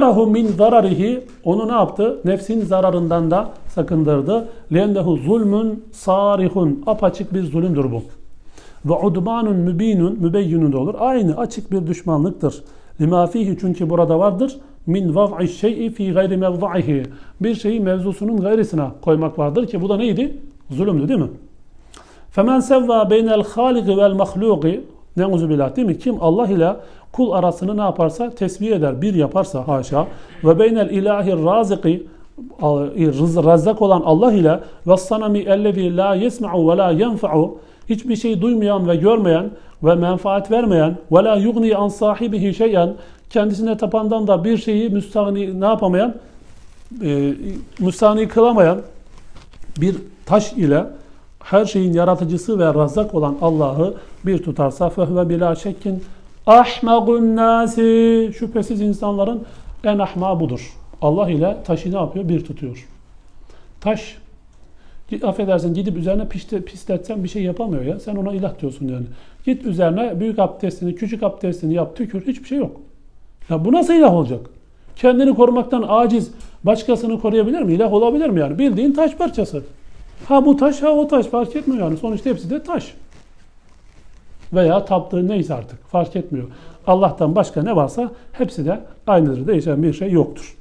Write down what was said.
hazzarahu min zararihi onu ne yaptı? Nefsin zararından da sakındırdı. Lennehu zulmün sarihun apaçık bir zulümdür bu. Ve udmanun mübinun mübeyyinun da olur. Aynı açık bir düşmanlıktır. Lima fihi çünkü burada vardır. Min vaz'i şey'i fi gayri mevza'ihi. Bir şeyi mevzusunun gayrisine koymak vardır ki bu da neydi? Zulümdü değil mi? Sevva beynel haliki vel mahluki Neuzu billah değil mi? Kim Allah ile kul arasını ne yaparsa tesbih eder, bir yaparsa haşa ve beynel ilahi raziki razzak olan Allah ile ve sanami ellezî la yesma'u ve la yenfa'u hiçbir şey duymayan ve görmeyen ve menfaat vermeyen ve la yugni an sahibihi şeyen kendisine tapandan da bir şeyi müstahni ne yapamayan e, müstahni kılamayan bir taş ile her şeyin yaratıcısı ve razak olan Allah'ı bir tutarsa fehve bila şekkin ahmagun nasi şüphesiz insanların en ahma budur. Allah ile taşı ne yapıyor? Bir tutuyor. Taş affedersin gidip üzerine piste, pisletsen bir şey yapamıyor ya. Sen ona ilah diyorsun yani. Git üzerine büyük abdestini, küçük abdestini yap, tükür. Hiçbir şey yok. Ya bu nasıl ilah olacak? Kendini korumaktan aciz, başkasını koruyabilir mi? İlah olabilir mi yani? Bildiğin taş parçası. Ha bu taş, ha o taş fark etmiyor yani. Sonuçta hepsi de taş. Veya taptığı neyse artık fark etmiyor. Allah'tan başka ne varsa hepsi de aynıdır. Değişen bir şey yoktur.